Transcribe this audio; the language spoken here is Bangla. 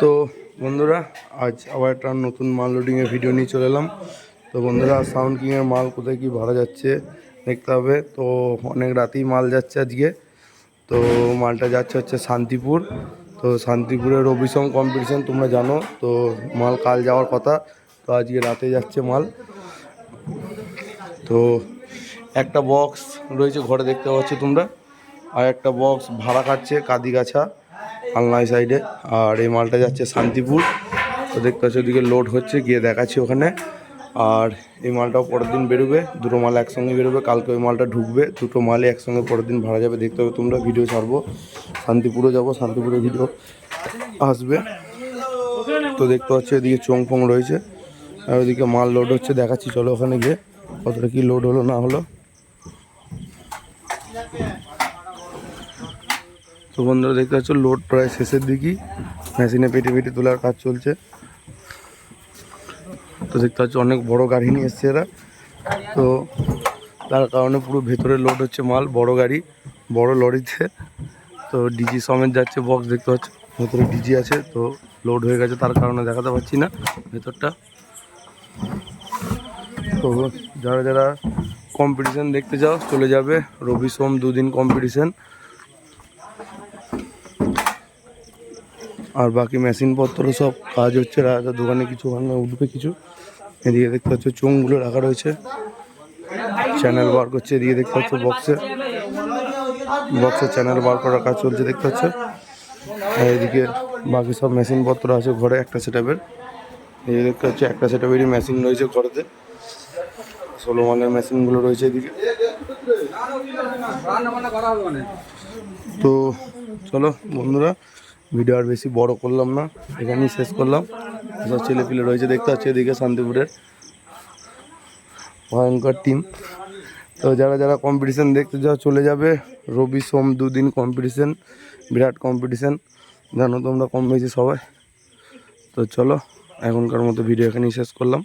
তো বন্ধুরা, আজ আবার একটা নতুন মাল লোডিংয়ের ভিডিও নিয়ে চলে এলাম। তো বন্ধুরা সাউন্ড কিংয়ের মাল কোথায় কি ভাড়া যাচ্ছে দেখতে হবে। তো অনেক রাতেই মাল যাচ্ছে আজকে। তো মালটা যাচ্ছে হচ্ছে শান্তিপুর। তো শান্তিপুরের রবিসম কম্পিটিশন তোমরা জানো। তো মাল কাল যাওয়ার কথা, তো আজকে রাতে যাচ্ছে মাল। তো একটা বক্স রয়েছে ঘরে দেখতে পাচ্ছ তোমরা। আর একটা বক্স ভাড়া কাটছে কাদিগাছা। আলনাই সাইডে। আর এই মালটা যাচ্ছে শান্তিপুর। তো দেখতে পাচ্ছ, ওদিকে লোড হচ্ছে, গিয়ে দেখাচ্ছি ওখানে। আর এই মালটাও পরের দিন বেরোবে। দুটো মাল একসঙ্গে বেরোবে, কালকে ওই মালটা ঢুকবে। দুটো মালই একসঙ্গে পরের দিন ভাড়া যাবে। দেখতে হবে তোমরা ভিডিও ছাড়বো। শান্তিপুরে যাব শান্তিপুরে ভিডিও আসবে। তো দেখতে পাচ্ছি, এদিকে চোং ফোং রয়েছে। আর ওদিকে মাল লোড হচ্ছে, দেখাচ্ছি, চলো ওখানে গিয়ে কতটা কি লোড হলো, না হলো। তো বন্ধুরা দেখতে পাচ্ছ লোড প্রায় শেষের দিকেই। মেশিনে পেটে পেটে তোলার কাজ চলছে। তো দেখতে পাচ্ছ, অনেক বড় গাড়ি নিয়ে এসছে এরা। তো তার কারণে পুরো ভেতরে লোড হচ্ছে মাল, বড় গাড়ি, বড় লরিতে। তো ডিজি সমেত যাচ্ছে বক্স দেখতে পাচ্ছ, ভেতরে ডিজি আছে, তো লোড হয়ে গেছে, তার কারণে দেখাতে পাচ্ছি না ভেতরটা। তো যারা যারা কম্পিটিশন দেখতে যাও চলে যাবে। রবি সোম দুদিন কম্পিটিশন আর বাকি মেশিনপত্র সব কাজ হচ্ছে রাজা দোকানে কিছু ওখানে উঠবে কিছু। এদিকে দেখতে পাচ্ছ চোঙগুলো রাখা রয়েছে। চ্যানেল বার করছে, এদিকে দেখতে পাচ্ছ বক্সে। বক্সে চ্যানেল বার করার কাজ চলছে, দেখতে পাচ্ছ। আর এদিকে বাকি সব মেশিনপত্র আছে ঘরে, একটা সেটাপের এদিকে দেখতে পাচ্ছ একটা সেটাপেরই মেশিন রয়েছে ঘরেতে। ষোলো মালের মেশিনগুলো রয়েছে এদিকে। তো চলো বন্ধুরা ভিডিও আর বেশি বড় করলাম না, এখানেই শেষ করলাম। সব ছেলে পিলে রয়েছে, দেখতে পাচ্ছি এদিকে শান্তিপুরের ভয়ঙ্কর টিম তো যারা যারা কম্পিটিশান দেখতে যাও, চলে যাবে। রবি, সোম দুদিন কম্পিটিশান বিরাট কম্পিটিশান জানো তোমরা কম বেশি সবাই। তো চলো, এখনকার মতো ভিডিও এখানেই শেষ করলাম।